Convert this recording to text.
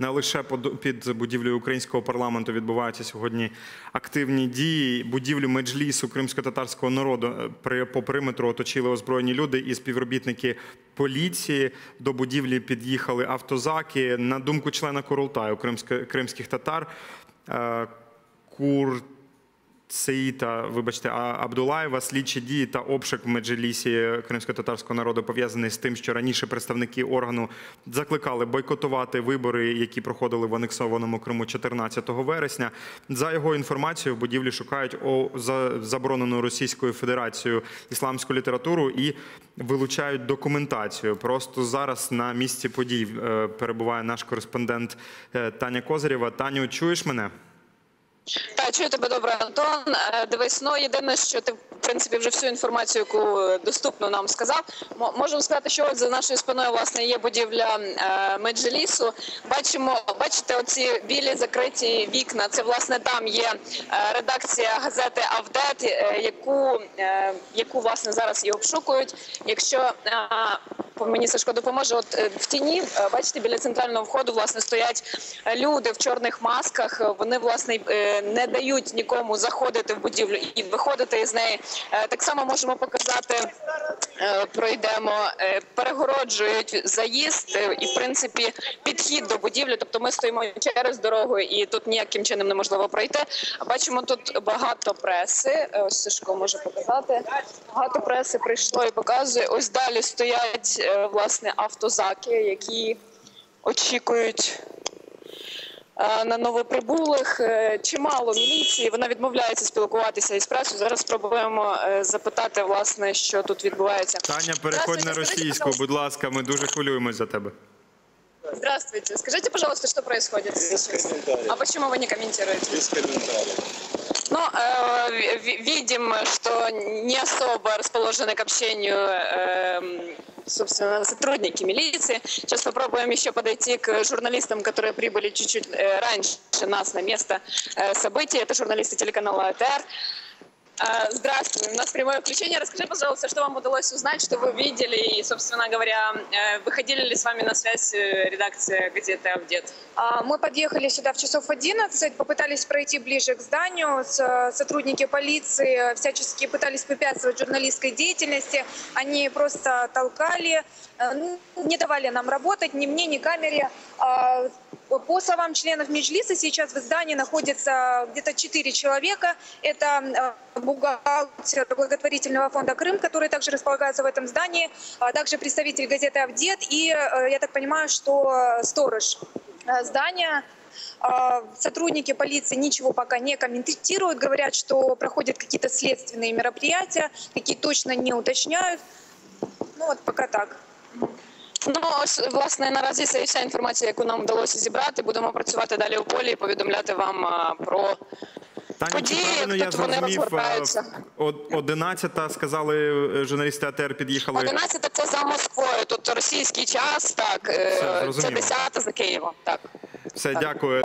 Не лише під будівлею українського парламенту відбуваються сьогодні активні дії. Будівлю меджлісу кримсько-татарського народу е, по периметру оточили озброєні люди і співробітники поліції. До будівлі під'їхали автозаки. На думку члена Курултаю кримських татар. е, Кур Сеїта, вибачте, Абдулаєва, слідчі дії та обшук в Меджлісі кримсько-татарського народу пов'язаний з тим, що раніше представники органу закликали бойкотувати вибори, які проходили в анексованому Криму 14 вересня. За його інформацією, в будівлі шукають заборонену Російською Федерацією ісламську літературу і вилучають документацію. Просто зараз на місці подій е, перебуває наш кореспондент е, Таня Козирєва. Таню, чуєш мене? Та чую тебе добре, Антон. Е, Дивись, ну єдине, що ти в принципі вже всю інформацію, яку е, доступно нам сказав. Мо- Можемо сказати, що от за нашою спиною власне є будівля е, Меджлісу. Бачимо, бачите, оці білі закриті вікна. Це власне там є е, редакція газети Авдет, яку, е, яку власне зараз і обшукують. Якщо е, мені Сашко допоможе. От е, в тіні, е, бачите, біля центрального входу власне стоять е, люди в чорних масках. Вони власне не дають нікому заходити в будівлю і виходити із неї. Так само можемо показати. Пройдемо, перегороджують заїзд і в принципі підхід до будівлі. Тобто ми стоїмо через дорогу, і тут ніяким чином неможливо пройти. Бачимо тут багато преси. Ось Сашко може показати. Багато преси прийшло і показує. Ось далі стоять власне автозаки, які очікують. е, На новоприбулих Е, чимало міліції. Вона відмовляється спілкуватися із пресою. Зараз спробуємо е, запитати, власне, що тут відбувається. Таня, переходь на російську, будь ласка. Ми дуже хвилюємось за тебе. Здравствуйте. Скажите, пожалуйста, что происходит Без. А почему вы не комментируете? Без комментариев. Ну, э, ви- ви- видим, что не особо расположены к общению, эм, собственно, сотрудники милиции. Сейчас попробуем еще подойти к журналистам, которые прибыли чуть-чуть э, раньше нас на место э, событий. Это журналисты телеканала АТР. Э, Здравствуй, у нас прямое включение. Расскажи, пожалуйста, что вам удалось узнать, что вы видели, и, собственно говоря, э, выходили ли с вами на связь э, редакция газеты «Авдет»? А, Мы подъехали сюда в часов 11, попытались пройти ближе к зданию. Сотрудники полиции всячески пытались препятствовать журналистской деятельности. Они просто толкали, э, ну, не давали нам работать, ни мне, ни камере. По словам членов Меджлиса, сейчас в здании находится где-то 4 человека. Это э, бухгалтер благотворительного фонда «Крым», который также располагается в этом здании, а также представитель газеты «Авдет» и, э, я так понимаю, что э, сторож здания. А, Сотрудники полиции ничего пока не комментируют, говорят, что проходят какие-то следственные мероприятия, какие точно не уточняют. Ну вот пока так. Ну ось власне наразі це і вся інформація, яку нам вдалося зібрати. Будемо працювати далі у полі і повідомляти вам про Таня, чи Події, правильно як я тут вони зрозумів, е, од- 11 сказали е, журналісти АТР під'їхали. 11 це за Москвою. Тут російський час, так Все, е, це десята 10 за Києвом. Так. Все, дякую.